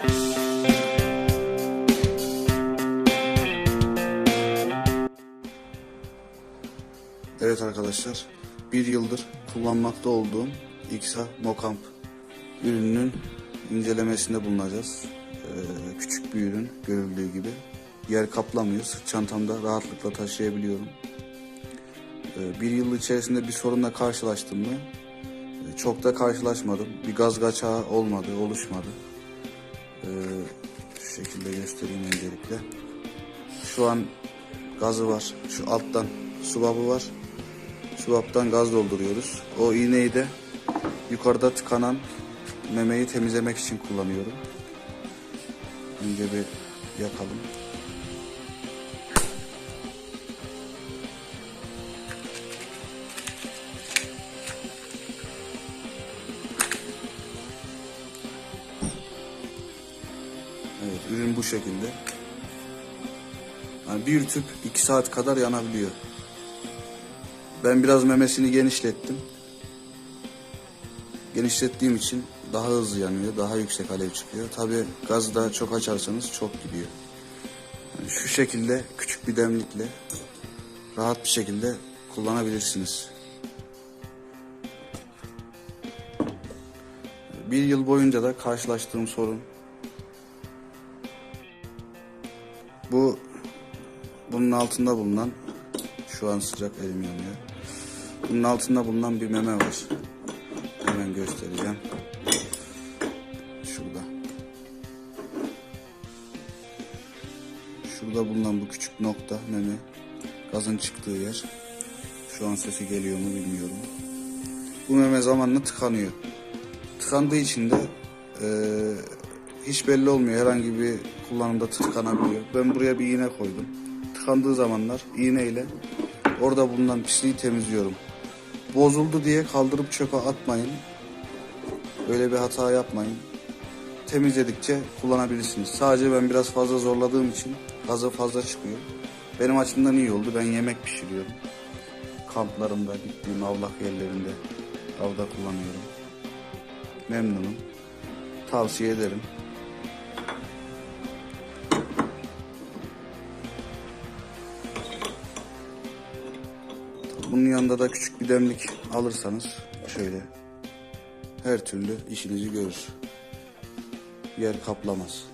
Evet arkadaşlar, bir yıldır kullanmakta olduğum XA Mocamp ürününün incelemesinde bulunacağız. Ee, küçük bir ürün görüldüğü gibi. Yer kaplamıyor, sırt çantamda rahatlıkla taşıyabiliyorum. Ee, bir yıl içerisinde bir sorunla karşılaştım mı? Ee, Çok da karşılaşmadım. Bir gaz kaçağı olmadı, oluşmadı. Ee, şu şekilde göstereyim öncelikle. Şu an gazı var. Şu alttan subabı var. Subaptan gaz dolduruyoruz. O iğneyi de yukarıda tıkanan memeyi temizlemek için kullanıyorum. Önce bir yakalım. Evet, ürün bu şekilde. Yani bir tüp 2 saat kadar yanabiliyor. Ben biraz memesini genişlettim. Genişlettiğim için daha hızlı yanıyor, daha yüksek alev çıkıyor. Tabi gazı da çok açarsanız çok gidiyor. Yani şu şekilde küçük bir demlikle rahat bir şekilde kullanabilirsiniz. Bir yıl boyunca da karşılaştığım sorun bu bunun altında bulunan şu an sıcak elim yanıyor. Bunun altında bulunan bir meme var. Hemen göstereceğim. Şurada. Şurada bulunan bu küçük nokta meme. Gazın çıktığı yer. Şu an sesi geliyor mu bilmiyorum. Bu meme zamanla tıkanıyor. Tıkandığı için de eee, hiç belli olmuyor. Herhangi bir kullanımda tıkanabiliyor. Ben buraya bir iğne koydum. Tıkandığı zamanlar iğneyle orada bulunan pisliği temizliyorum. Bozuldu diye kaldırıp çöpe atmayın. Böyle bir hata yapmayın. Temizledikçe kullanabilirsiniz. Sadece ben biraz fazla zorladığım için gazı fazla çıkıyor. Benim açımdan iyi oldu. Ben yemek pişiriyorum. Kamplarımda, gittiğim avlak yerlerinde avda kullanıyorum. Memnunum. Tavsiye ederim. Bunun yanında da küçük bir demlik alırsanız şöyle her türlü işinizi görür. Yer kaplamaz.